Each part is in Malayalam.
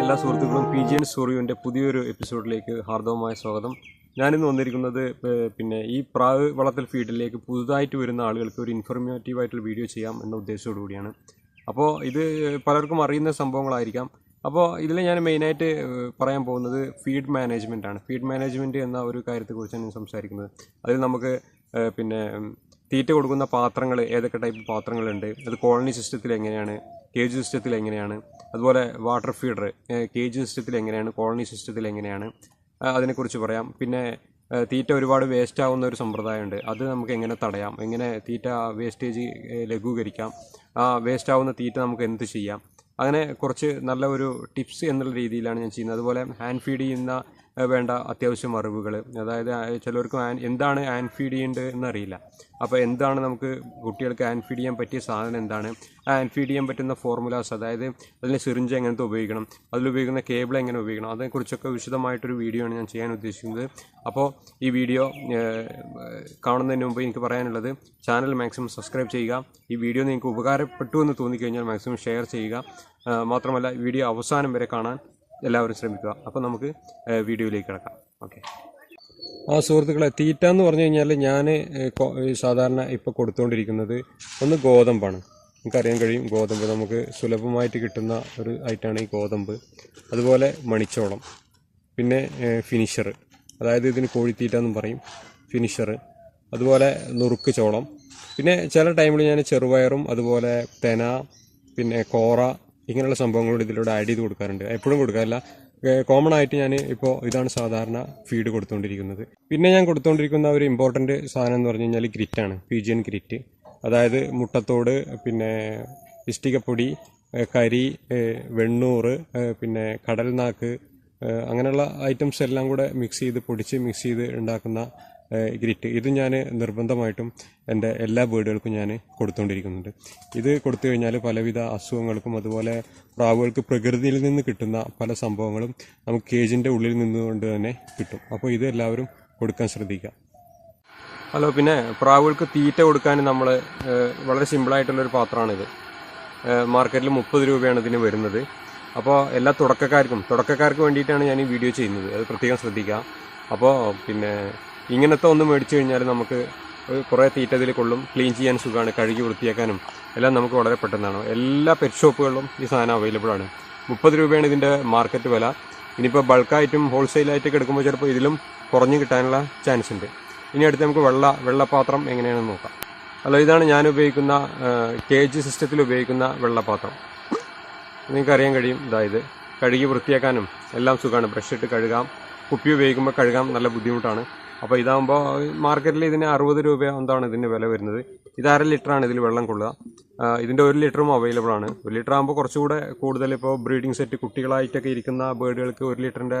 എല്ലാ സുഹൃത്തുക്കളും പി ജി എൻ സോറിയുവിന്റെ പുതിയൊരു എപ്പിസോഡിലേക്ക് ഹാർദവമായ സ്വാഗതം. ഞാനിന്ന് വന്നിരിക്കുന്നത് പിന്നെ ഈ പ്രാവ് വളർത്തൽ ഫീൽഡിലേക്ക് പുതുതായിട്ട് വരുന്ന ആളുകൾക്ക് ഒരു ഇൻഫർമേറ്റീവ് ആയിട്ടുള്ള വീഡിയോ ചെയ്യാം എന്ന ഉദ്ദേശത്തോടു കൂടിയാണ് അപ്പോൾ ഇത് പലർക്കും അറിയുന്ന സംഭവങ്ങളായിരിക്കാം. അപ്പോൾ ഇതിൽ ഞാൻ മെയിനായിട്ട് പറയാൻ പോകുന്നത് ഫീഡ് മാനേജ്മെന്റ് ആണ്. ഫീഡ് മാനേജ്മെന്റ് എന്ന ഒരു കാര്യത്തെക്കുറിച്ചാണ് ഞാൻ സംസാരിക്കുന്നത്. അതിൽ നമുക്ക് പിന്നെ തീറ്റ കൊടുക്കുന്ന പാത്രങ്ങൾ ഏതൊക്കെ ടൈപ്പ് പാത്രങ്ങളുണ്ട് അത് കോളനി സിസ്റ്റത്തിൽ എങ്ങനെയാണ് കേജ് സിസ്റ്റത്തിൽ എങ്ങനെയാണ്? അതുപോലെ വാട്ടർ ഫീഡർ കേജ് സിസ്റ്റത്തിൽ എങ്ങനെയാണ്? കോളനി സിസ്റ്റത്തിൽ എങ്ങനെയാണ്? അതിനെക്കുറിച്ച് പറയാം. പിന്നെ തീറ്റ ഒരുപാട് വേസ്റ്റ് ആവുന്ന ഒരു സമ്പ്രദായമുണ്ട്. അത് നമുക്ക് എങ്ങനെ തടയാം? എങ്ങനെ തീറ്റ വേസ്റ്റേജ് ലഘൂകരിക്കാം? ആ വേസ്റ്റ് ആവുന്ന തീറ്റ നമുക്ക് എന്ത് ചെയ്യാം? അങ്ങനെ കുറച്ച് നല്ല ഒരു ടിപ്സ് എന്നുള്ള രീതിയിലാണ് ഞാൻ ചെയ്യുന്നത്. അതുപോലെ ഹാൻഡ് ഫീഡ് ചെയ്യുന്ന വേണ്ട അത്യാവശ്യം അറിവുകൾ അതായത് ചിലർക്ക് ആൻ- എന്താണ് ആൻഫീഡ് ഫീഡ് ചെയ്യേണ്ടത് എന്നറിയില്ല. അപ്പോൾ എന്താണ് നമുക്ക് കുട്ടികൾക്ക് ആൻഫീഡ് ഫീഡ് ചെയ്യാൻ പറ്റിയ സാധനം എന്താണ്? ആ ഹാൻഡ് ഫീഡ് ചെയ്യാൻ പറ്റുന്ന ഫോർമുലാസ് അതായത് അതിന് സിറിഞ്ച് എങ്ങനത്തെ ഉപയോഗിക്കണം? അതിൽ ഉപയോഗിക്കുന്ന കേബിൾ എങ്ങനെ ഉപയോഗിക്കണം? അതിനെക്കുറിച്ചൊക്കെ വിശദമായിട്ടൊരു വീഡിയോ ആണ് ഞാൻ ചെയ്യാൻ ഉദ്ദേശിക്കുന്നത്. അപ്പോൾ ഈ വീഡിയോ കാണുന്നതിന് മുമ്പ് എനിക്ക് പറയാനുള്ളത് ചാനൽ മാക്സിമം സബ്സ്ക്രൈബ് ചെയ്യുക. ഈ വീഡിയോ നിങ്ങൾക്ക് ഉപകാരപ്പെട്ടു എന്ന് തോന്നിക്കഴിഞ്ഞാൽ മാക്സിമം ഷെയർ ചെയ്യുക. മാത്രമല്ല വീഡിയോ അവസാനം വരെ കാണാൻ എല്ലാവരും ശ്രമിക്കുക. അപ്പോൾ നമുക്ക് വീഡിയോയിലേക്ക് കിടക്കാം. ഓക്കെ. ആ സുഹൃത്തുക്കളെ തീറ്റ എന്ന് പറഞ്ഞു കഴിഞ്ഞാൽ ഞാൻ സാധാരണ ഇപ്പോൾ കൊടുത്തുകൊണ്ടിരിക്കുന്നത് ഒന്ന് ഗോതമ്പാണ്. നമുക്കറിയാൻ കഴിയും ഗോതമ്പ് നമുക്ക് സുലഭമായിട്ട് കിട്ടുന്ന ഒരു ഐറ്റമാണ് ഈ ഗോതമ്പ്. അതുപോലെ മണിച്ചോളം. പിന്നെ ഫിനിഷർ. അതായത് ഇതിന് കോഴിത്തീറ്റ എന്നും പറയും ഫിനിഷർ. അതുപോലെ നുറുക്ക് ചോളം. പിന്നെ ചില ടൈമിൽ ഞാൻ ചെറുപയറും അതുപോലെ തെന പിന്നെ കോറ ഇങ്ങനെയുള്ള സംഭവങ്ങളോട് ഇതിലൂടെ ആഡ് ചെയ്ത് കൊടുക്കാറുണ്ട്. എപ്പോഴും കൊടുക്കാറില്ല. കോമൺ ആയിട്ട് ഞാൻ ഇപ്പോൾ ഇതാണ് സാധാരണ ഫീഡ് കൊടുത്തുകൊണ്ടിരിക്കുന്നത് പിന്നെ ഞാൻ കൊടുത്തുകൊണ്ടിരിക്കുന്ന ഒരു ഇമ്പോർട്ടന്റ് സാധനം എന്ന് പറഞ്ഞു കഴിഞ്ഞാൽ ഗ്രിറ്റാണ് പീജിയൻ ഗ്രിറ്റ് അതായത് മുട്ടത്തോട് പിന്നെ ഇഷ്ടികപ്പൊടി കരി വെണ്ണൂറ് പിന്നെ കടൽനാക്ക് അങ്ങനെയുള്ള ഐറ്റംസ് എല്ലാം കൂടെ മിക്സ് ചെയ്ത് പൊടിച്ച് മിക്സ് ചെയ്ത് ഉണ്ടാക്കുന്ന ഗ്രിറ്റ്. ഇത് ഞാൻ നിർബന്ധമായിട്ടും എന്റെ എല്ലാ ബേഡുകൾക്കും ഞാൻ കൊടുത്തുകൊണ്ടിരിക്കുന്നുണ്ട് ഇത് കൊടുത്തു കഴിഞ്ഞാൽ പലവിധ അസുഖങ്ങൾക്കും അതുപോലെ പ്രാവുകൾക്ക് പ്രകൃതിയിൽ നിന്ന് കിട്ടുന്ന പല സംഭവങ്ങളും നമുക്ക് കേജിന്റെ ഉള്ളിൽ നിന്നുകൊണ്ട് തന്നെ കിട്ടും. അപ്പോൾ ഇത് എല്ലാവരും കൊടുക്കാൻ ശ്രദ്ധിക്കുക. ഹലോ പിന്നെ പ്രാവുകൾക്ക് തീറ്റ കൊടുക്കാൻ നമ്മൾ വളരെ സിമ്പിളായിട്ടുള്ളൊരു പാത്രമാണിത്. മാർക്കറ്റിൽ മുപ്പത് രൂപയാണ് ഇതിന് വരുന്നത്. അപ്പോൾ എല്ലാ തുടക്കക്കാർക്കും തുടക്കക്കാർക്ക് വേണ്ടിയിട്ടാണ് ഞാൻ ഈ വീഡിയോ ചെയ്യുന്നത്. അത് പ്രത്യേകം ശ്രദ്ധിക്കുക. അപ്പോൾ പിന്നെ ഇങ്ങനത്തെ ഒന്ന് മേടിച്ചു കഴിഞ്ഞാൽ നമുക്ക് കുറേ തീറ്റ ഇതിൽ കൊള്ളും ക്ലീൻ ചെയ്യാൻ സുഖമാണ് കഴുകി വൃത്തിയാക്കാനും എല്ലാം നമുക്ക് വളരെ പെട്ടെന്നാണ്. എല്ലാ പെറ്റ് ഷോപ്പുകളിലും ഈ സാധനം അവൈലബിൾ ആണ്. മുപ്പത് രൂപയാണ് ഇതിന്റെ മാർക്കറ്റ് വില. ഇനിയിപ്പോൾ ബൾക്കായിട്ടും ഹോൾസെയിലായിട്ടൊക്കെ എടുക്കുമ്പോൾ ചിലപ്പോൾ ഇതിലും കുറഞ്ഞു കിട്ടാനുള്ള ചാൻസ് ഉണ്ട്. ഇനി അടുത്ത് നമുക്ക് വെള്ള വെള്ളപ്പാത്രം എങ്ങനെയാണെന്ന് നോക്കാം. അല്ല ഇതാണ് ഞാൻ ഉപയോഗിക്കുന്ന കേജ് സിസ്റ്റത്തിൽ ഉപയോഗിക്കുന്ന വെള്ളപ്പാത്രം നിങ്ങൾക്കറിയാൻ കഴിയും ഇതായത് കഴുകി വൃത്തിയാക്കാനും എല്ലാം സുഖമാണ്. ബ്രഷ് ഇട്ട് കഴുകാം. കുപ്പി ഉപയോഗിക്കുമ്പോൾ കഴുകാം നല്ല ബുദ്ധിമുട്ടാണ്. അപ്പോൾ ഇതാകുമ്പോൾ മാർക്കറ്റിൽ ഇതിന് അറുപത് രൂപ എന്താണ് വില വരുന്നത്? ഇത് അര ലിറ്ററാണ് ഇതിൽ വെള്ളം കൊള്ളുക. ഇതിന്റെ ഒരു ലിറ്ററും അവൈലബിൾ ആണ്. ഒരു ലിറ്റർ ആകുമ്പോൾ കുറച്ചുകൂടെ കൂടുതൽ ഇപ്പോൾ ബ്രീഡിംഗ് സെറ്റ് കുട്ടികളായിട്ടൊക്കെ ഇരിക്കുന്ന ബേഡുകൾക്ക് ഒരു ലിറ്ററിന്റെ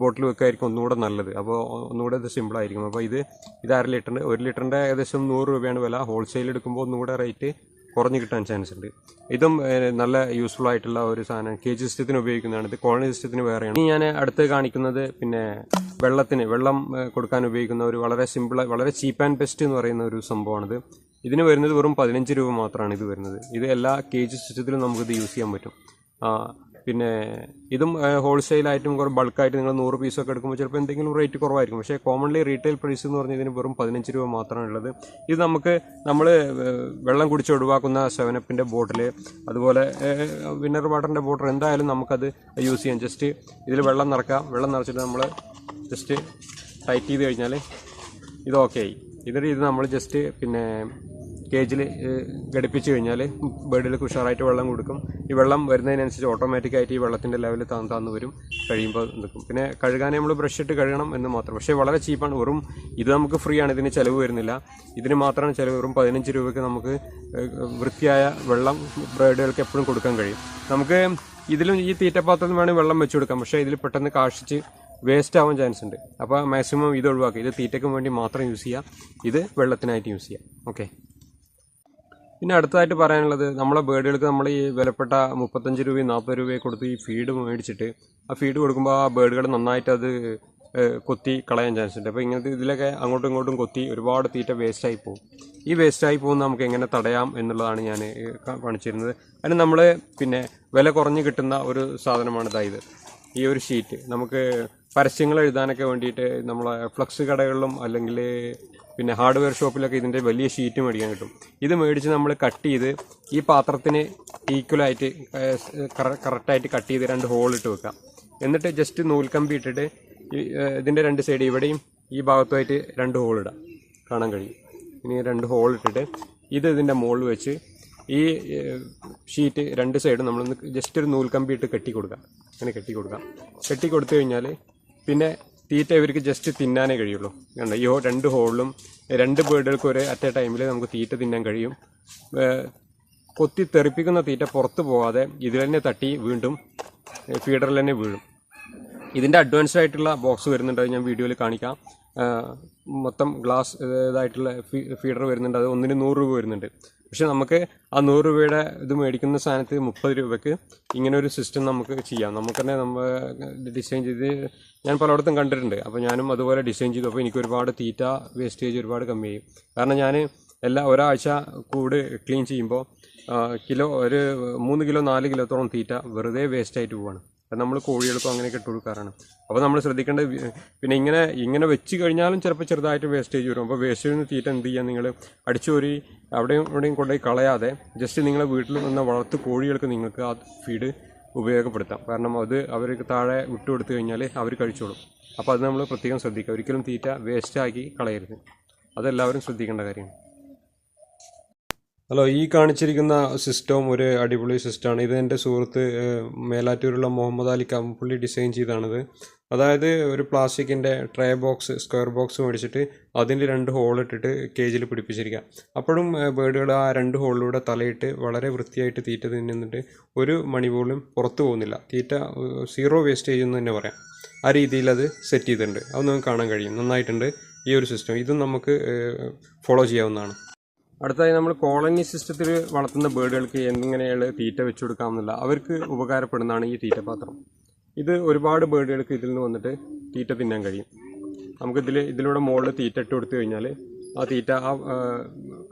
ബോട്ടിൽ വെക്കായിരിക്കും ഒന്നുകൂടെ നല്ലത്. അപ്പോൾ ഒന്നുകൂടെ ഇത് സിമ്പിളായിരിക്കും അപ്പോൾ ഇത് ഇത് അര ലിറ്ററിന്റെ ഒരു ലിറ്ററിന്റെ ഏകദേശം നൂറ് രൂപയാണ് വില. ഹോൾസെയിൽ എടുക്കുമ്പോൾ ഒന്നുകൂടെ റേറ്റ് കുറഞ്ഞു കിട്ടാൻ ചാൻസ് ഉണ്ട്. ഇതും നല്ല യൂസ്ഫുൾ ആയിട്ടുള്ള ഒരു സാധനം. കെ ജി സിസ്റ്റത്തിന് ഉപയോഗിക്കുന്നതാണ്. ഇത് കോളനി സിസ്റ്റത്തിന് വേറെയാണ്. ഇനി ഞാൻ അടുത്ത് കാണിക്കുന്നത് പിന്നെ വെള്ളത്തിന് വെള്ളം കൊടുക്കാൻ ഉപയോഗിക്കുന്ന ഒരു വളരെ സിമ്പിൾ വളരെ ചീപ്പ് ആൻഡ് ബെസ്റ്റ് എന്ന് പറയുന്ന ഒരു സംഭവമാണിത്. ഇതിന് വരുന്നത് വെറും പതിനഞ്ച് രൂപ മാത്രമാണ് ഇത് വരുന്നത്. ഇത് എല്ലാ കെ ജി സിസ്റ്റത്തിലും നമുക്കിത് യൂസ് ചെയ്യാൻ പറ്റും. പിന്നെ ഇതും ഹോൾസെയിലായിട്ടും കുറേ ബൾക്കായിട്ട് നിങ്ങൾ നൂറ് പീസൊക്കെ എടുക്കുമ്പോൾ ചിലപ്പോൾ എന്തെങ്കിലും റേറ്റ് കുറവായിരിക്കും. പക്ഷേ കോമൺലി റീറ്റെയിൽ പ്രൈസ് എന്ന് പറഞ്ഞാൽ ഇതിന് വെറും പതിനഞ്ച് രൂപ മാത്രമാണ് ഉള്ളത്. ഇത് നമുക്ക് നമ്മൾ വെള്ളം കുടിച്ച് ഒഴിവാക്കുന്ന സെവനപ്പിന്റെ ബോട്ടിൽ അതുപോലെ വിന്നർ വാട്ടറിന്റെ ബോട്ടിൽ എന്തായാലും നമുക്കത് യൂസ് ചെയ്യാം. ജസ്റ്റ് ഇതിൽ വെള്ളം നിറക്കാം. വെള്ളം നിറച്ചിട്ട് നമ്മൾ ജസ്റ്റ് ടൈറ്റ് ചെയ്ത് കഴിഞ്ഞാൽ ഇത് ഓക്കെ ആയി. ഇതിൽ ഇത് നമ്മൾ ജസ്റ്റ് പിന്നെ കേജിൽ ഘടിപ്പിച്ച് കഴിഞ്ഞാൽ ബേഡുകൾക്ക് ഉഷാറായിട്ട് വെള്ളം കൊടുക്കും. ഈ വെള്ളം വരുന്നതിനനുസരിച്ച് ഓട്ടോമാറ്റിക്കായിട്ട് ഈ വെള്ളത്തിന്റെ ലെവൽ താന്ന് താന്ന് വരും. കഴിയുമ്പോൾ നിൽക്കും പിന്നെ കഴുകാനേ നമ്മൾ ബ്രഷ് ഇട്ട് കഴുകണം എന്ന് മാത്രം. പക്ഷേ വളരെ ചീപ്പാണ്. വെറും ഇത് നമുക്ക് ഫ്രീ ആണ് ഇതിന് ചിലവ് വരുന്നില്ല. ഇതിന് മാത്രമാണ് ചിലവ്. വെറും പതിനഞ്ച് രൂപയ്ക്ക് നമുക്ക് വൃത്തിയായ വെള്ളം ബേഡുകൾക്ക് എപ്പോഴും കൊടുക്കാൻ കഴിയും. നമുക്ക് ഇതിലും ഈ തീറ്റപ്പാത്രത്തിൽ വേണമെങ്കിൽ വെള്ളം വെച്ച് കൊടുക്കാം. പക്ഷേ ഇതിൽ പെട്ടെന്ന് കാഷിച്ച് വേസ്റ്റ് ആവാൻ ചാൻസ് ഉണ്ട്. അപ്പോൾ മാക്സിമം ഇത് ഒഴിവാക്കുക. ഇത് തീറ്റയ്ക്ക് വേണ്ടി മാത്രം യൂസ് ചെയ്യുക. ഇത് വെള്ളത്തിനായിട്ട് യൂസ് ചെയ്യാം ഓക്കെ. പിന്നെ അടുത്തതായിട്ട് പറയാനുള്ളത് നമ്മളെ ബേഡുകൾക്ക് നമ്മൾ ഈ വിലപ്പെട്ട മുപ്പത്തഞ്ച് രൂപയും നാൽപ്പത് രൂപയും കൊടുത്ത് ഈ ഫീഡ് മേടിച്ചിട്ട് ആ ഫീഡ് കൊടുക്കുമ്പോൾ ആ ബേഡുകൾ നന്നായിട്ട് അത് കൊത്തി കളയാൻ ചാൻസ് ഉണ്ട്. അപ്പോൾ ഇങ്ങനത്തെ ഇതിലൊക്കെ അങ്ങോട്ടും ഇങ്ങോട്ടും കൊത്തി ഒരുപാട് തീറ്റ വേസ്റ്റായി പോകും ഈ വേസ്റ്റായി പോകുന്ന നമുക്ക് എങ്ങനെ തടയാം എന്നുള്ളതാണ് ഞാൻ കാണിച്ചിരുന്നത്. അതിന് നമ്മൾ പിന്നെ വില കുറഞ്ഞ് കിട്ടുന്ന ഒരു സാധനമാണ് ഇതായത് ഈ ഒരു ഷീറ്റ് നമുക്ക് പരസ്യങ്ങൾ എഴുതാനൊക്കെ വേണ്ടിയിട്ട് നമ്മളെ ഫ്ലക്സ് കടകളിലും അല്ലെങ്കിൽ പിന്നെ ഹാർഡ്വെയർ ഷോപ്പിലൊക്കെ ഇതിന്റെ വലിയ ഷീറ്റ് മേടിക്കാൻ കിട്ടും. ഇത് മേടിച്ച് നമ്മൾ കട്ട് ചെയ്ത് ഈ പാത്രത്തിന് ഈക്വലായിട്ട് കറക്റ്റായിട്ട് കട്ട് ചെയ്ത് രണ്ട് ഹോൾ ഇട്ട് വെക്കാം. എന്നിട്ട് ജസ്റ്റ് നൂൽക്കമ്പി ഇട്ടിട്ട് ഇതിന്റെ രണ്ട് സൈഡ് ഇവിടെയും ഈ ഭാഗത്തുമായിട്ട് രണ്ട് ഹോൾ ഇടാം. കാണാൻ കഴിയും. ഇനി രണ്ട് ഹോൾ ഇട്ടിട്ട് ഇത് ഇതിന്റെ മുകളിൽ വെച്ച് ഈ ഷീറ്റ് രണ്ട് സൈഡും നമ്മളൊന്ന് ജസ്റ്റ് ഒരു നൂൽക്കമ്പി ഇട്ട് കെട്ടി അങ്ങനെ കെട്ടി കൊടുക്കാം കെട്ടി കഴിഞ്ഞാൽ പിന്നെ തീറ്റ ഇവർക്ക് ജസ്റ്റ് തിന്നാനേ കഴിയുള്ളൂ. കണ്ടോ? ഈ രണ്ട് ഹോളിലും രണ്ട് ബേർഡുകൾക്ക് ഒരേ അറ്റ് എ ടൈമിൽ നമുക്ക് തീറ്റ തിന്നാൻ കഴിയും. കൊത്തി തെറിപ്പിക്കുന്ന തീറ്റ പുറത്ത് പോകാതെ ഇതിൽ തന്നെ തട്ടി വീണ്ടും ഫീഡറിൽ തന്നെ വീഴും. ഇതിന്റെ അഡ്വാൻസ്ഡ് ആയിട്ടുള്ള ബോക്സ് വരുന്നുണ്ട്. ഞാൻ വീഡിയോയിൽ കാണിക്കാം. മൊത്തം ഗ്ലാസ് ഇതായിട്ടുള്ള ഫീഡർ വരുന്നുണ്ട്. അത് ഒന്നിന് നൂറ് രൂപ വരുന്നുണ്ട്. പക്ഷെ നമുക്ക് ആ നൂറ് രൂപയുടെ ഇത് മേടിക്കുന്ന സാധനത്ത് മുപ്പത് രൂപയ്ക്ക് ഇങ്ങനെ ഒരു സിസ്റ്റം നമുക്ക് ചെയ്യാം. നമുക്ക് തന്നെ നമ്മൾ ഡിസൈൻ ചെയ്ത് ഞാൻ പലയിടത്തും കണ്ടിട്ടുണ്ട്. അപ്പോൾ ഞാനും അതുപോലെ ഡിസൈൻ ചെയ്തു. അപ്പോൾ എനിക്ക് ഒരുപാട് തീറ്റ വേസ്റ്റേജ് ഒരുപാട് കമ്മി ചെയ്യും. കാരണം ഞാൻ എല്ലാ ഒരാഴ്ച കൂട് ക്ലീൻ ചെയ്യുമ്പോൾ കിലോ ഒരു മൂന്ന് കിലോ നാല് കിലോത്തോളം തീറ്റ വെറുതെ വേസ്റ്റായിട്ട് പോവാണ്. അത് നമ്മൾ കോഴികൾക്കും അങ്ങനെയൊക്കെ ഇട്ട് കൊടുക്കാറാണ്. അപ്പോൾ നമ്മൾ ശ്രദ്ധിക്കേണ്ടത് പിന്നെ ഇങ്ങനെ ഇങ്ങനെ വെച്ച് കഴിഞ്ഞാലും ചിലപ്പോൾ ചെറുതായിട്ട് വേസ്റ്റേജ് വരും. അപ്പോൾ വേസ്റ്റേജിൽ നിന്ന് തീറ്റ എന്ത് ചെയ്യുക നിങ്ങൾ അടിച്ചോരി അവിടെയും ഇവിടെയും കൊണ്ടുപോയി കളയാതെ ജസ്റ്റ് നിങ്ങളെ വീട്ടിൽ നിന്ന് വളർത്ത് കോഴികൾക്ക് നിങ്ങൾക്ക് ആ ഫീഡ് ഉപയോഗപ്പെടുത്താം. കാരണം അത് അവർക്ക് താഴെ വിട്ടു കൊടുത്തു കഴിഞ്ഞാൽ അവർ കഴിച്ചോളും. അപ്പോൾ അത് നമ്മൾ പ്രത്യേകം ശ്രദ്ധിക്കുക. ഒരിക്കലും തീറ്റ വേസ്റ്റാക്കി കളയരുത്. അതെല്ലാവരും ശ്രദ്ധിക്കേണ്ട കാര്യമാണ്. ഹലോ ഈ കാണിച്ചിരിക്കുന്ന സിസ്റ്റവും ഒരു അടിപൊളി സിസ്റ്റമാണ് ഇത് എന്റെ സുഹൃത്ത് മേലാറ്റൂരുള്ള മുഹമ്മദ് അലി കമ്പുള്ളി ഡിസൈൻ ചെയ്താണിത്. അതായത് ഒരു പ്ലാസ്റ്റിക്കിന്റെ ട്രേ ബോക്സ് സ്ക്വയർ ബോക്സ് മേടിച്ചിട്ട് അതിന്റെ രണ്ട് ഹോൾ ഇട്ടിട്ട് കേജിൽ പിടിപ്പിച്ചിരിക്കുക അപ്പോഴും ബേർഡുകൾ ആ രണ്ട് ഹോളിലൂടെ തലയിട്ട് വളരെ വൃത്തിയായിട്ട് തീറ്റ തിന്നുന്നിട്ട് ഒരു മണി പോലും പുറത്തു പോകുന്നില്ല. തീറ്റ സീറോ വേസ്റ്റേജ് എന്ന് തന്നെ പറയാം. ആ രീതിയിൽ അത് സെറ്റ് ചെയ്തിട്ടുണ്ട്. അത് നമുക്ക് കാണാൻ കഴിയും. നന്നായിട്ടുണ്ട് ഈ ഒരു സിസ്റ്റം ഇതും നമുക്ക് ഫോളോ ചെയ്യാവുന്നതാണ്. അടുത്തതായി നമ്മൾ കോളനി സിസ്റ്റത്തിൽ വളർത്തുന്ന ബേഡുകൾക്ക് എങ്ങനെയാണ് തീറ്റ വെച്ചു കൊടുക്കാമെന്നില്ല അവർക്ക് ഉപകാരപ്പെടുന്നതാണ് ഈ തീറ്റപാത്രം. ഇത് ഒരുപാട് ബേഡുകൾക്ക് ഇതിൽ നിന്ന് വന്നിട്ട് തീറ്റ തിന്നാൻ കഴിയും. നമുക്കിതിൽ ഇതിലൂടെ മുകളിൽ തീറ്റ ഇട്ട് കൊടുത്തു കഴിഞ്ഞാൽ ആ തീറ്റ ആ,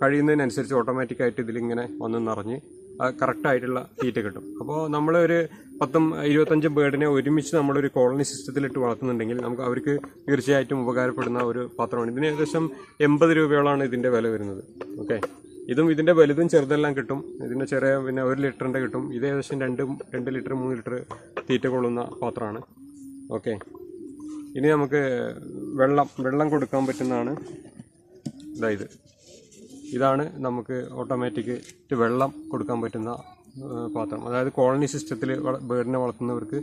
കഴിയുന്നതിനനുസരിച്ച് ഓട്ടോമാറ്റിക്കായിട്ട് ഇതിലിങ്ങനെ വന്ന് നിറഞ്ഞ് കറക്റ്റായിട്ടുള്ള തീറ്റ കിട്ടും. അപ്പോൾ നമ്മൾ ഒരു പത്തും ഇരുപത്തഞ്ചും ബേർഡിനെ ഒരുമിച്ച് നമ്മളൊരു കോളനി സിസ്റ്റത്തിലിട്ട് വളർത്തുന്നുണ്ടെങ്കിൽ നമുക്ക് അവർക്ക് തീർച്ചയായിട്ടും ഉപകാരപ്പെടുന്ന ഒരു പാത്രമാണ്. ഇതിന് ഏകദേശം എൺപത് രൂപയോളാണ് ഇതിന്റെ വില വരുന്നത്. ഓക്കെ? ഇതും ഇതിന്റെ വലുതും ചെറുതെല്ലാം കിട്ടും. ഇതിന്റെ ചെറിയ പിന്നെ ഒരു ലിറ്ററിന്റെ കിട്ടും. ഇത് ഏകദേശം രണ്ട് രണ്ട് ലിറ്റർ മൂന്ന് ലിറ്റർ തീറ്റ കൊള്ളുന്ന പാത്രമാണ്. ഓക്കെ? ഇനി നമുക്ക് വെള്ളം വെള്ളം കൊടുക്കാൻ പറ്റുന്നതാണ്. ഇതാ ഇത്. ഇതാണ് നമുക്ക് ഓട്ടോമാറ്റിക് വെള്ളം കൊടുക്കാൻ പറ്റുന്ന പാത്രം. അതായത് കോളനി സിസ്റ്റത്തിൽ ബേർഡിനെ വളർത്തുന്നവർക്ക്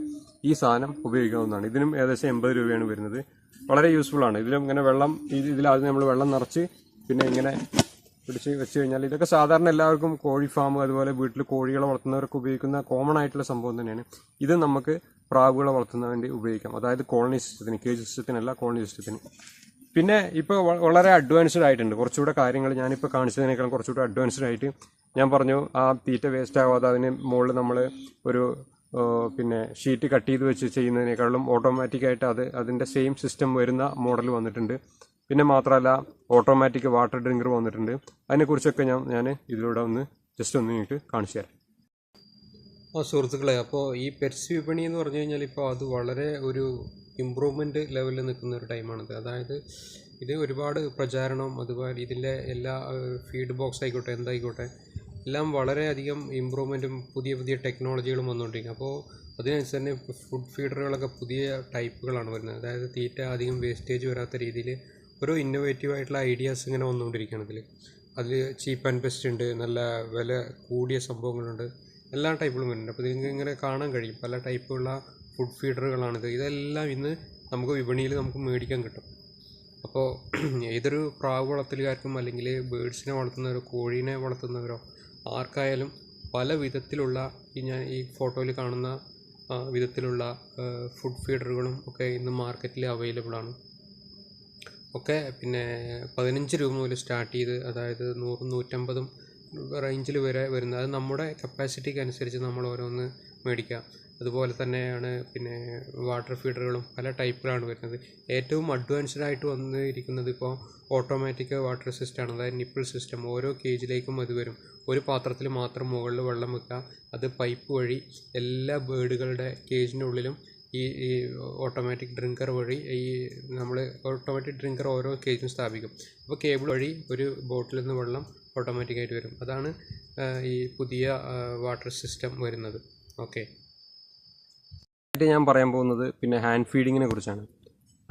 ഈ സാധനം ഉപയോഗിക്കാവുന്നതാണ്. ഇതിനും ഏകദേശം എൺപത് രൂപയാണ് വരുന്നത്. വളരെ യൂസ്ഫുൾ ആണ്. ഇതിലും ഇങ്ങനെ വെള്ളം ഇത് ഇതിലാദ്യം നമ്മൾ വെള്ളം നിറച്ച് പിന്നെ ഇങ്ങനെ പിടിച്ച് വെച്ച് കഴിഞ്ഞാൽ ഇതൊക്കെ സാധാരണ എല്ലാവർക്കും കോഴി ഫാം അതുപോലെ വീട്ടിൽ കോഴികളെ വളർത്തുന്നവർക്ക് ഉപയോഗിക്കുന്ന കോമൺ ആയിട്ടുള്ള സംഭവം തന്നെയാണ്. ഇത് നമുക്ക് പ്രാവുകളെ വളർത്തുന്നതിന് വേണ്ടി ഉപയോഗിക്കാം. അതായത് കോളനി സിസ്റ്റത്തിന് കേജ് സിസ്റ്റത്തിനല്ല കോളനി സിസ്റ്റത്തിന് പിന്നെ ഇപ്പോൾ വളരെ അഡ്വാൻസ്ഡ് ആയിട്ടുണ്ട്. കുറച്ചുകൂടെ കാര്യങ്ങൾ ഞാനിപ്പോൾ കാണിച്ചതിനേക്കാൾ കുറച്ചുകൂടെ അഡ്വാൻസ്ഡ് ആയിട്ട് ഞാൻ പറഞ്ഞു ആ തീറ്റ വേസ്റ്റ് ആവാതെ അതിന് മുകളിൽ നമ്മൾ ഒരു പിന്നെ ഷീറ്റ് കട്ട് ചെയ്ത് വെച്ച് ചെയ്യുന്നതിനേക്കാളും ഓട്ടോമാറ്റിക്കായിട്ട് അത് അതിന്റെ സെയിം സിസ്റ്റം വരുന്ന മോഡൽ വന്നിട്ടുണ്ട്. പിന്നെ മാത്രമല്ല ഓട്ടോമാറ്റിക് വാട്ടർ ഡ്രിങ്കർ വന്നിട്ടുണ്ട്. അതിനെക്കുറിച്ചൊക്കെ ഞാൻ ഞാൻ ഇതിലൂടെ ഒന്ന് ജസ്റ്റ് ഒന്ന് നിങ്ങൾക്ക് കാണിച്ചു തരാം. ആ സുഹൃത്തുക്കളെ അപ്പോൾ ഈ പെറ്റ്സ് വിപണി എന്ന് പറഞ്ഞു കഴിഞ്ഞാൽ ഇപ്പോൾ അത് വളരെ ഒരു ഇമ്പ്രൂവ്മെന്റ് ലെവലിൽ നിൽക്കുന്ന ഒരു ടൈമാണിത്. അതായത് ഇത് ഒരുപാട് പ്രചാരണം അതുപോലെ ഇതിന്റെ എല്ലാ ഫീഡ് ബോക്സ് ആയിക്കോട്ടെ എന്തായിക്കോട്ടെ എല്ലാം വളരെയധികം ഇമ്പ്രൂവ്മെന്റും പുതിയ പുതിയ ടെക്നോളജികളും വന്നുകൊണ്ടിരിക്കും അപ്പോൾ അതിനനുസരിച്ച് തന്നെ ഫുഡ് ഫീഡറുകളൊക്കെ പുതിയ ടൈപ്പുകളാണ് വരുന്നത്. അതായത് തീറ്റ അധികം വേസ്റ്റേജ് വരാത്ത രീതിയിൽ ഓരോ ഇന്നോവേറ്റീവ് ആയിട്ടുള്ള ഐഡിയാസ് ഇങ്ങനെ വന്നുകൊണ്ടിരിക്കുകയാണ് ഇതിൽ അതിൽ ചീപ്പ് ആൻഡ് ബെസ്റ്റ് ഉണ്ട് നല്ല വില കൂടിയ സംഭവങ്ങളുണ്ട് എല്ലാ ടൈപ്പുകളും വരുന്നുണ്ട്. അപ്പോൾ നിങ്ങൾക്ക് ഇങ്ങനെ കാണാൻ കഴിയും. പല ടൈപ്പുള്ള ഫുഡ് ഫീഡറുകളാണിത് ഇതെല്ലാം ഇന്ന് നമുക്ക് വിപണിയിൽ നമുക്ക് മേടിക്കാൻ കിട്ടും. അപ്പോൾ ഏതൊരു പ്രാവ് വളർത്തലുകാർക്കും അല്ലെങ്കിൽ ബേഡ്സിനെ വളർത്തുന്നവരോ കോഴീനെ വളർത്തുന്നവരോ ആർക്കായാലും പല വിധത്തിലുള്ള ഈ ഞാൻ ഈ ഫോട്ടോയിൽ കാണുന്ന വിധത്തിലുള്ള ഫുഡ് ഫീഡറുകളും ഒക്കെ ഇന്ന് മാർക്കറ്റിൽ അവൈലബിൾ ആണ്. ഒക്കെ പിന്നെ പതിനഞ്ച് രൂപ മുതൽ സ്റ്റാർട്ട് ചെയ്ത് അതായത് നൂറും നൂറ്റമ്പതും റേഞ്ചിൽ വരെ വരുന്നത് അത് നമ്മുടെ കപ്പാസിറ്റിക്ക് അനുസരിച്ച് നമ്മൾ ഓരോന്ന് മേടിക്കാം. അതുപോലെ തന്നെയാണ് പിന്നെ വാട്ടർ ഫീഡറുകളും പല ടൈപ്പിലാണ് വരുന്നത്. ഏറ്റവും അഡ്വാൻസ്ഡ് ആയിട്ട് വന്നിരിക്കുന്നത് ഇപ്പോൾ ഓട്ടോമാറ്റിക് വാട്ടർ സിസ്റ്റമാണ് അതായത് നിപ്പിൾ സിസ്റ്റം ഓരോ കേജിലേക്കും അത് വരും. ഒരു പാത്രത്തിൽ മാത്രം മുകളിൽ വെള്ളം വെക്കുക. അത് പൈപ്പ് വഴി എല്ലാ ബേഡുകളുടെ കേജിനുള്ളിലും ഈ ഈ ഓട്ടോമാറ്റിക് ഡ്രിങ്കർ വഴി ഈ നമ്മൾ ഓട്ടോമാറ്റിക് ഡ്രിങ്കർ ഓരോ കേജും സ്ഥാപിക്കും. അപ്പോൾ കേബിൾ വഴി ഒരു ബോട്ടിൽ നിന്ന് വെള്ളം ഓട്ടോമാറ്റിക്കായിട്ട് വരും. അതാണ് ഈ പുതിയ വാട്ടർ സിസ്റ്റം വരുന്നത്. ഓക്കെ ഞാൻ പറയാൻ പോകുന്നത് പിന്നെ ഹാൻഡ് ഫീഡിങ്ങിനെ കുറിച്ചാണ്.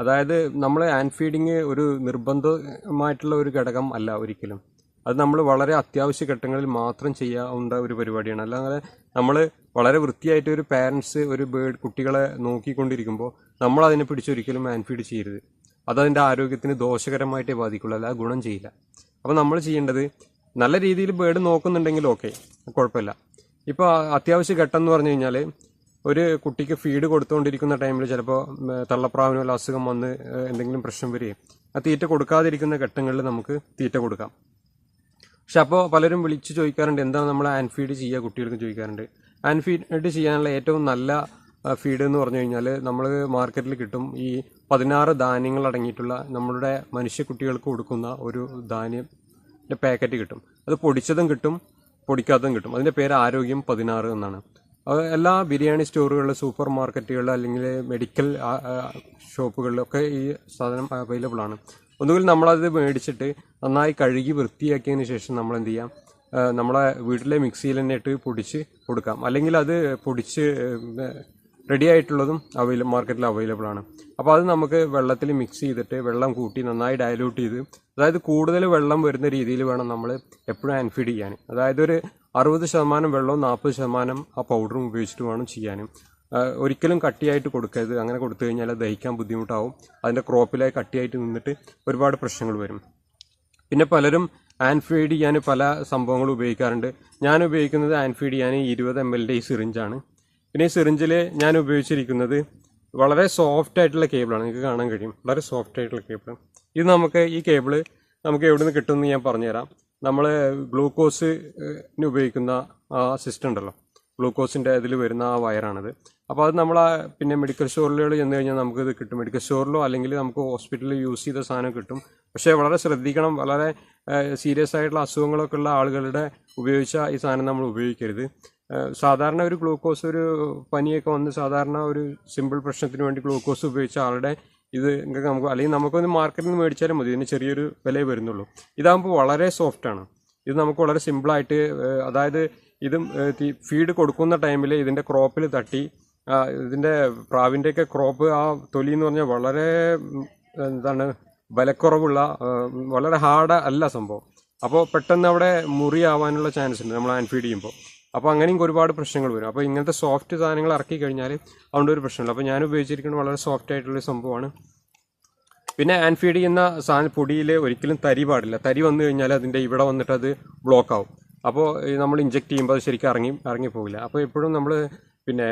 അതായത് നമ്മൾ ഹാൻഡ് ഫീഡിങ് ഒരു നിർബന്ധമായിട്ടുള്ള ഒരു ഘടകം അല്ല ഒരിക്കലും. അത് നമ്മൾ വളരെ അത്യാവശ്യ ഘട്ടങ്ങളിൽ മാത്രം ചെയ്യാവുന്ന ഒരു പരിപാടിയാണ്. അല്ലാതെ നമ്മൾ വളരെ വൃത്തിയായിട്ട് ഒരു പാരൻസ് ഒരു ബേർഡ് കുട്ടികളെ നോക്കിക്കൊണ്ടിരിക്കുമ്പോൾ നമ്മൾ അതിനെ പിടിച്ചൊരിക്കലും ഹാൻഡ് ഫീഡ് ചെയ്യരുത്. അതതിന്റെ ആരോഗ്യത്തിന് ദോഷകരമായിട്ടേ ബാധിക്കുള്ളൂ അല്ല ഗുണം ചെയ്യില്ല. അപ്പോൾ നമ്മൾ ചെയ്യേണ്ടത് നല്ല രീതിയിൽ ബേഡ് നോക്കുന്നുണ്ടെങ്കിൽ ഓക്കെ കുഴപ്പമില്ല. ഇപ്പോൾ അത്യാവശ്യ ഘട്ടം എന്ന് പറഞ്ഞു കഴിഞ്ഞാൽ ഒരു കുട്ടിക്ക് ഫീഡ് കൊടുത്തുകൊണ്ടിരിക്കുന്ന ടൈമിൽ ചിലപ്പോൾ തള്ളപ്രാവിന് വല്ല അസുഖം വന്ന് എന്തെങ്കിലും പ്രശ്നം വരികയും ആ തീറ്റ കൊടുക്കാതിരിക്കുന്ന ഘട്ടങ്ങളിൽ നമുക്ക് തീറ്റ കൊടുക്കാം. പക്ഷെ അപ്പോൾ പലരും വിളിച്ച് ചോദിക്കാറുണ്ട് എന്താണ് നമ്മൾ ആൻഫീഡ് ഫീഡ് ചെയ്യുക കുട്ടികൾക്ക് ചോദിക്കാറുണ്ട്. ആൻഫീഡ് ഫീഡ് ചെയ്യാനുള്ള ഏറ്റവും നല്ല ഫീഡ് എന്ന് പറഞ്ഞു കഴിഞ്ഞാൽ നമ്മൾ മാർക്കറ്റിൽ കിട്ടും ഈ പതിനാറ് ധാന്യങ്ങൾ അടങ്ങിയിട്ടുള്ള നമ്മളുടെ മനുഷ്യ കുട്ടികൾക്ക് കൊടുക്കുന്ന ഒരു ധാന്യം പാക്കറ്റ് കിട്ടും. അത് പൊടിച്ചതും കിട്ടും പൊടിക്കാത്തതും കിട്ടും. അതിന്റെ പേര് ആരോഗ്യം പതിനാറ് എന്നാണ്. എല്ലാ ബിരിയാണി സ്റ്റോറുകളിൽ സൂപ്പർ മാർക്കറ്റുകളിൽ അല്ലെങ്കിൽ മെഡിക്കൽ ഷോപ്പുകളിലൊക്കെ ഈ സാധനം അവൈലബിൾ ആണ്. ഒന്നുകിൽ നമ്മളത് മേടിച്ചിട്ട് നന്നായി കഴുകി വൃത്തിയാക്കിയതിന് ശേഷം നമ്മൾ എന്ത് ചെയ്യാം? നമ്മളെ വീട്ടിലെ മിക്സിയിൽ തന്നെ ഇട്ട് പൊടിച്ച് കൊടുക്കാം. അല്ലെങ്കിൽ അത് പൊടിച്ച് റെഡി ആയിട്ടുള്ളതും അവൈല മാർക്കറ്റിൽ അവൈലബിൾ ആണ്. അപ്പോൾ അത് നമുക്ക് വെള്ളത്തിൽ മിക്സ് ചെയ്തിട്ട് വെള്ളം കൂട്ടി നന്നായി ഡയലൂട്ട് ചെയ്ത് അതായത് കൂടുതൽ വെള്ളം വരുന്ന രീതിയിൽ വേണം നമ്മൾ എപ്പോഴും അൻഫീഡ് ചെയ്യാൻ. അതായത് ഒരു അറുപത് ശതമാനം വെള്ളവും നാൽപ്പത് ശതമാനം ആ പൗഡറും ഉപയോഗിച്ചിട്ട് വേണം ചെയ്യാനും ഒരിക്കലും കട്ടിയായിട്ട് കൊടുക്കരുത്. അങ്ങനെ കൊടുത്തു കഴിഞ്ഞാൽ ദഹിക്കാൻ ബുദ്ധിമുട്ടാവും. അതിന്റെ ക്രോപ്പിലായി കട്ടിയായിട്ട് നിന്നിട്ട് ഒരുപാട് പ്രശ്നങ്ങൾ വരും. പിന്നെ പലരും ആൻഫീഡ് ചെയ്യാൻ പല സംഭവങ്ങളും ഉപയോഗിക്കാറുണ്ട്. ഞാൻ ഉപയോഗിക്കുന്നത് ആൻഫീഡ് ഫീഡ് ചെയ്യാൻ ഇരുപത് എം എല്ലിന്റെ ഈ സിറിഞ്ചാണ് പിന്നെ ഈ സിറിഞ്ചിൽ ഞാൻ ഉപയോഗിച്ചിരിക്കുന്നത് വളരെ സോഫ്റ്റ് ആയിട്ടുള്ള കേബിളാണ് നിങ്ങൾക്ക് കാണാൻ കഴിയും. വളരെ സോഫ്റ്റ് ആയിട്ടുള്ള കേബിൾ ഇത് നമുക്ക് ഈ കേബിൾ നമുക്ക് എവിടെ നിന്ന് കിട്ടുമെന്ന് ഞാൻ പറഞ്ഞുതരാം. നമ്മൾ ഗ്ലൂക്കോസിന് ഉപയോഗിക്കുന്ന ആ സിസ്റ്റം ഉണ്ടല്ലോ. ഗ്ലൂക്കോസിന്റെ ഇതിൽ വരുന്ന ആ വയറാണിത്. അപ്പോൾ അത് നമ്മൾ പിന്നെ മെഡിക്കൽ സ്റ്റോറിലുകൾ ചെന്ന് കഴിഞ്ഞാൽ നമുക്ക് ഇത് കിട്ടും. മെഡിക്കൽ സ്റ്റോറിലോ അല്ലെങ്കിൽ നമുക്ക് ഹോസ്പിറ്റലിൽ യൂസ് ചെയ്ത സാധനം കിട്ടും. പക്ഷേ വളരെ ശ്രദ്ധിക്കണം. വളരെ സീരിയസ് ആയിട്ടുള്ള അസുഖങ്ങളൊക്കെ ഉള്ള ആളുകളുടെ ഉപയോഗിച്ച ഈ സാധനം നമ്മൾ ഉപയോഗിക്കരുത്. സാധാരണ ഒരു ഗ്ലൂക്കോസ് ഒരു പനിയൊക്കെ വന്ന് സാധാരണ ഒരു സിമ്പിൾ പ്രശ്നത്തിന് വേണ്ടി ഗ്ലൂക്കോസ് ഉപയോഗിച്ച ആളുടെ ഇത് നിങ്ങൾക്ക് നമുക്ക് അല്ലെങ്കിൽ നമുക്കൊന്ന് മാർക്കറ്റിൽ നിന്ന് മേടിച്ചാലും മതി. ഇതിന് ചെറിയൊരു വിലയെ വരുന്നുള്ളൂ. ഇതാകുമ്പോൾ വളരെ സോഫ്റ്റ് ആണ്. ഇത് നമുക്ക് വളരെ സിമ്പിളായിട്ട് അതായത് ഇതും ഫീഡ് കൊടുക്കുന്ന ടൈമിൽ ഇതിന്റെ ക്രോപ്പിൽ തട്ടി ഇതിന്റെ പ്രാവിന്റെയൊക്കെ ക്രോപ്പ് ആ തൊലി എന്ന് പറഞ്ഞാൽ വളരെ എന്താണ് വിലക്കുറവുള്ള വളരെ ഹാർഡ് അല്ല സംഭവം. അപ്പോൾ പെട്ടെന്ന് അവിടെ മുറിയാവാനുള്ള ചാൻസ് ഉണ്ട്. നമ്മൾ ആൻഫീഡ് ഫീഡ് ചെയ്യുമ്പോൾ അപ്പോൾ അങ്ങനെയും ഒരുപാട് പ്രശ്നങ്ങൾ വരും. അപ്പോൾ ഇങ്ങനത്തെ സോഫ്റ്റ് സാധനങ്ങൾ ഇറക്കി കഴിഞ്ഞാൽ അതുകൊണ്ട് ഒരു പ്രശ്നമില്ല. അപ്പോൾ ഞാൻ ഉപയോഗിച്ചിരിക്കുന്നത് വളരെ സോഫ്റ്റ് ആയിട്ടുള്ള സംഭവമാണ്. പിന്നെ ആൻഫീഡ് ചെയ്യുന്ന സാധനം പൊടിയിൽ ഒരിക്കലും തരി പാടില്ല. തരി വന്നു കഴിഞ്ഞാൽ അതിന്റെ ഇവിടെ വന്നിട്ട് അത് ബ്ലോക്ക് ആവും. അപ്പോൾ നമ്മൾ ഇഞ്ചെക്ട് ചെയ്യുമ്പോൾ അത് ശരിക്കും ഇറങ്ങി ഇറങ്ങിപ്പോകില്ല അപ്പോൾ എപ്പോഴും നമ്മൾ പിന്നെ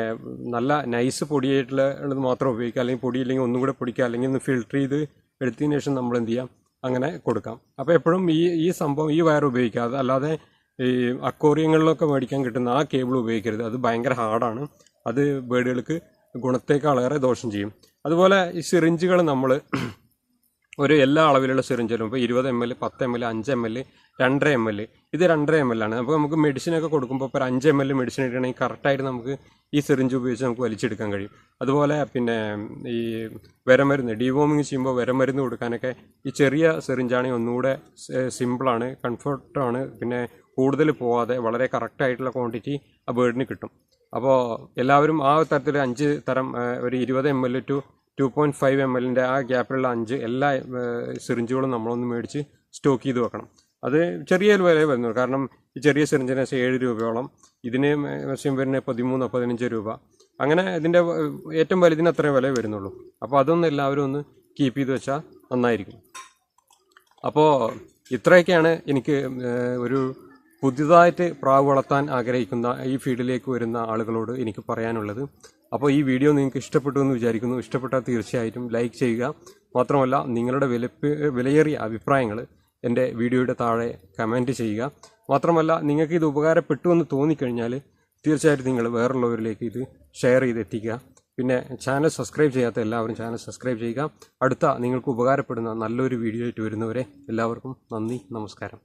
നല്ല നൈസ് പൊടിയായിട്ടുള്ള മാത്രം ഉപയോഗിക്കുക. അല്ലെങ്കിൽ പൊടി ഇല്ലെങ്കിൽ ഒന്നും കൂടെ പൊടിക്കുക. അല്ലെങ്കിൽ ഒന്ന് ഫിൽട്ടർ ചെയ്ത് എടുത്തതിന് ശേഷം നമ്മൾ എന്ത് ചെയ്യാം? അങ്ങനെ കൊടുക്കാം. അപ്പോൾ എപ്പോഴും ഈ ഈ സംഭവം ഈ വയർ ഉപയോഗിക്കുക. അല്ലാതെ ഈ അക്വോറിയങ്ങളിലൊക്കെ മേടിക്കാൻ കിട്ടുന്ന ആ കേബിൾ ഉപയോഗിക്കരുത്. അത് ഭയങ്കര ഹാർഡാണ്. അത് ബേഡുകൾക്ക് ഗുണത്തേക്കാളേറെ ദോഷം ചെയ്യും. അതുപോലെ ഈ സിറിഞ്ചുകൾ നമ്മൾ ഒരു എല്ലാ അളവിലുള്ള സിറിഞ്ചിലും ഇപ്പോൾ ഇരുപത് എം എൽ പത്ത് എം എൽ അഞ്ച് എം എൽ രണ്ടര എം എൽ ഇത് രണ്ടര എം എൽ ആണ്. അപ്പോൾ നമുക്ക് മെഡിസിനൊക്കെ കൊടുക്കുമ്പോൾ ഇപ്പോൾ അഞ്ച് എം എൽ മെഡിസിൻ ഇടണമെങ്കിൽ കറക്റ്റായിട്ട് നമുക്ക് ഈ സിറിഞ്ച് ഉപയോഗിച്ച് നമുക്ക് വലിച്ചെടുക്കാൻ കഴിയും. അതുപോലെ പിന്നെ ഈ വിരമരുന്ന് ഡീവോമിങ് ചെയ്യുമ്പോൾ വിരമരുന്ന് കൊടുക്കാനൊക്കെ ഈ ചെറിയ സിറിഞ്ചാണെങ്കിൽ ഒന്നുകൂടെ സിമ്പിളാണ് കംഫർട്ടാണ് പിന്നെ കൂടുതൽ പോവാതെ വളരെ കറക്റ്റായിട്ടുള്ള ക്വാണ്ടിറ്റി ആ ബേർഡിന് കിട്ടും. അപ്പോൾ എല്ലാവരും ആ തരത്തിൽ അഞ്ച് തരം ഒരു ഇരുപത് M L two two point five M എല്ലിന്റെ ആ ഗ്യാപ്പിലുള്ള അഞ്ച് എല്ലാ സിറിഞ്ചുകളും നമ്മളൊന്ന് മേടിച്ച് സ്റ്റോക്ക് ചെയ്ത് വെക്കണം. അത് ചെറിയ വില വരുന്നു കാരണം ഈ ചെറിയ സിറിഞ്ചിന് ഏഴ് രൂപയോളം ഇതിന് വശം വരുന്ന പതിമൂന്നോ പതിനഞ്ച് രൂപ. അങ്ങനെ ഇതിന്റെ ഏറ്റവും വലുതിന് അത്രേ വില വരുന്നുള്ളൂ. അപ്പോൾ അതൊന്ന് എല്ലാവരും ഒന്ന് കീപ്പ് ചെയ്ത് വെച്ചാൽ നന്നായിരിക്കും. അപ്പോൾ ഇത്രയൊക്കെയാണ് എനിക്ക് ഒരു പുതിയതായിട്ട് പ്രാവ് വളർത്താൻ ആഗ്രഹിക്കുന്ന ഈ ഫീൽഡിലേക്ക് വരുന്ന ആളുകളോട് എനിക്ക് പറയാനുള്ളത്. അപ്പോൾ ഈ വീഡിയോ നിങ്ങൾക്ക് ഇഷ്ടപ്പെട്ടു എന്ന് വിചാരിക്കുന്നു. ഇഷ്ടപ്പെട്ടാൽ തീർച്ചയായിട്ടും ലൈക്ക് ചെയ്യുക. മാത്രമല്ല നിങ്ങളുടെ വില വിലയേറിയ അഭിപ്രായങ്ങൾ എന്റെ വീഡിയോയുടെ താഴെ കമന്റ് ചെയ്യുക. മാത്രമല്ല നിങ്ങൾക്ക് ഇത് ഉപകാരപ്പെട്ടു എന്ന് തോന്നിക്കഴിഞ്ഞാൽ തീർച്ചയായിട്ടും നിങ്ങൾ വേറുള്ളവരിലേക്ക് ഇത് ഷെയർ ചെയ്തെത്തിക്കുക. പിന്നെ ചാനൽ സബ്സ്ക്രൈബ് ചെയ്യാത്ത എല്ലാവരും ചാനൽ സബ്സ്ക്രൈബ് ചെയ്യുക. അടുത്ത നിങ്ങൾക്ക് ഉപകാരപ്പെടുന്ന നല്ലൊരു വീഡിയോ ആയിട്ട് വരുന്നവരെ എല്ലാവർക്കും നന്ദി നമസ്കാരം.